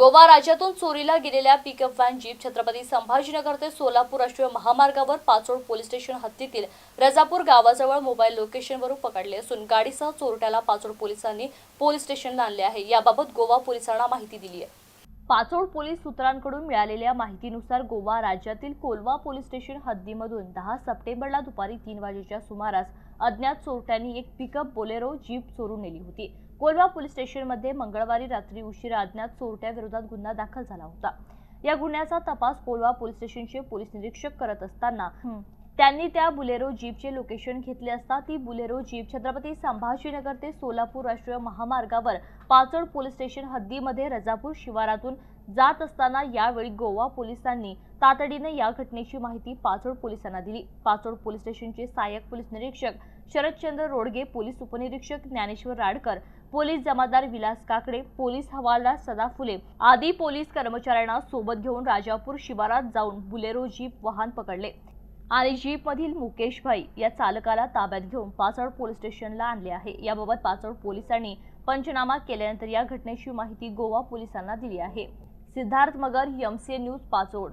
गोवा राज्यातून चोरीला गेलेल्या pickup van jeep Chhatrapati Sambhajinagar ते सोलापूर राष्ट्रीय महामार्गावर पाचोड पोलीस स्टेशन हद्दीतील रजापूर गावाजवळ मोबाईल लोकेशनवरून पकडले असून गाडीसह चोरट्याला पाचोड पोलिसांनी पोलीस स्टेशनला आणले आहे. याबाबत गोवा पोलिसांना माहिती दिली आहे. पाचोड पोलीस सूत्रांकडून मिळालेल्या माहितीनुसार गोवा राज्यातील कोलवा पोलीस स्टेशन हद्दीमधून दहा सप्टेंबरला दुपारी तीन वाजेच्या सुमारास अज्ञात चोरट्यांनी एक पिकअप बोलेरो जीप चोरून नेली होती. कोलवा पोलीस स्टेशनमध्ये मंगळवारी रात्री उशिरा अज्ञात चोरट्याविरोधात गुन्हा दाखल झाला होता. या गुन्ह्याचा तपास कोलवा पोलीस स्टेशनचे पोलीस निरीक्षक करत असताना त्यांनी त्या बुलेरो जीपचे लोकेशन घेतले असता ती बुलेरो जीप छत्रपती संभाजीनगर ते सोलापूर राष्ट्रीय महामार्गावर पाचोड पोलीस स्टेशन हद्दीमध्ये रजापूर शिवारातून जात असताना यावेळी गोवा पोलिसांनी तातडीने या घटनेची माहिती पाचोड पोलिसांना दिली. पाचोड पोलीस स्टेशनचे सहाय्यक पोलीस निरीक्षक शरदचंद्र रोडगे पोलीस उपनिरीक्षक ज्ञानेश्वर राडकर पोलीस जमादार विलास काकडे पोलीस हवालदार सदा फुले आदी पोलीस कर्मचाऱ्यांना सोबत घेऊन राजापूर शिवारात जाऊन बुलेरो जीप वाहन पकडले. आणि जीपमधील मुकेश भाई या चालकाला ताब्यात घेऊन पाचोड पोलीस स्टेशनला आणले आहे. याबाबत पाचोड पोलिसांनी पंचनामा केल्यानंतर या घटनेची माहिती गोवा पोलिसांना दिली आहे. Siddharth Magar MCA news Pachod.